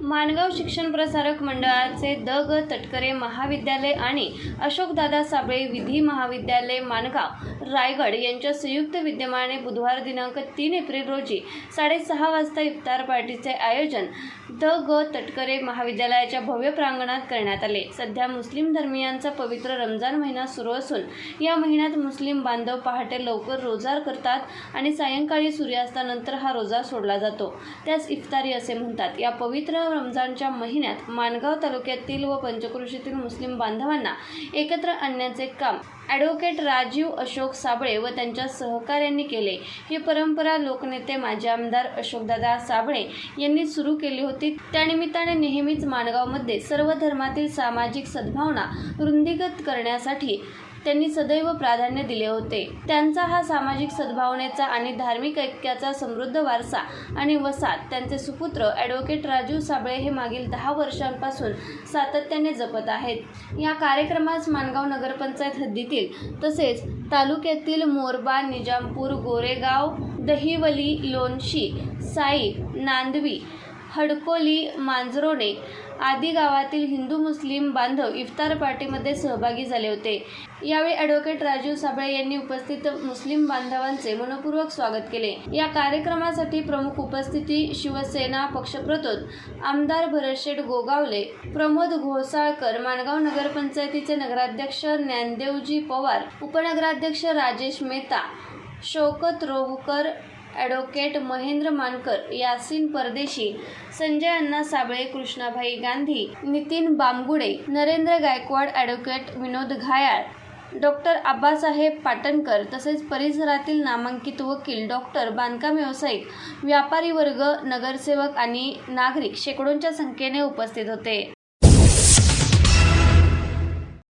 माणगाव शिक्षण प्रसारक मंडळाचे द ग तटकरे महाविद्यालय आणि अशोकदादा साबळे विधी महाविद्यालय माणगाव रायगड यांच्या संयुक्त विद्यमाने बुधवार दिनांक तीन एप्रिल रोजी साडेसहा वाजता इफ्तार पार्टीचे आयोजन द ग तटकरे महाविद्यालयाच्या भव्य प्रांगणात करण्यात आले. सध्या मुस्लिम धर्मियांचा पवित्र रमजान महिना सुरू असून या महिन्यात मुस्लिम बांधव पहाटे लवकर रोजार करतात आणि सायंकाळी सूर्यास्तानंतर हा रोजा सोडला जातो. त्यास इफ्तारी असे म्हणतात. या पवित्र रमजानच्या महिन्यात माणगाव तालुक्यातील व पंचक्रोशीतील मुस्लिम बांधवांना एकत्र आणण्याचे काम ॲडव्होकेट राजीव अशोक साबळे व त्यांच्या सहकाऱ्यांनी केले. ही परंपरा लोकनेते माजी आमदार अशोकदादा साबळे यांनी सुरू केली होती. त्यानिमित्ताने नेहमीच माणगावमध्ये सर्व धर्मातील सामाजिक सद्भावना रुंदीगत करण्यासाठी त्यांनी सदैव प्राधान्य दिले होते. त्यांचा हा सामाजिक सद्भावनेचा आणि धार्मिक ऐक्याचा समृद्ध वारसा आणि वसात त्यांचे सुपुत्र ॲडव्होकेट राजू साबळे हे मागील दहा वर्षांपासून सातत्याने जपत आहेत. या कार्यक्रमास माणगाव नगरपंचायत हद्दीतील तसेच तालुक्यातील मोरबा निजामपूर गोरेगाव दहिवली लोणशी साई नांदवी हडकोली मांजरोणे आदी गावातील हिंदू मुस्लिम बांधव इफ्तार पार्टीमध्ये सहभागी झाले होते. यावेळी ॲडव्होकेट राजीव साबळे यांनी उपस्थित मुस्लिम बांधवांचे मनपूर्वक स्वागत केले. या कार्यक्रमासाठी प्रमुख उपस्थिती शिवसेना पक्षप्रतोद आमदार भरतशेठ गोगावले प्रमोद घोसाळकर माणगाव नगरपंचायतीचे नगराध्यक्ष ज्ञानदेवजी पवार उपनगराध्यक्ष Rajesh Mehta Shaukat Rohkar advocate Mahendra Mankar Yasin Pardeshi Sanjay Anna Sable Krishnabhai Gandhi Nitin Bamgude Narendra Gaikwad advocate Vinod Ghayal doctor Abasaheb Patankar तसेच परिसरातील नामांकित वकील डॉक्टर बांधकाम व्यावसायिक व्यापारी वर्ग नगरसेवक आणि नागरिक शेकडोंच्या संख्येने उपस्थित होते.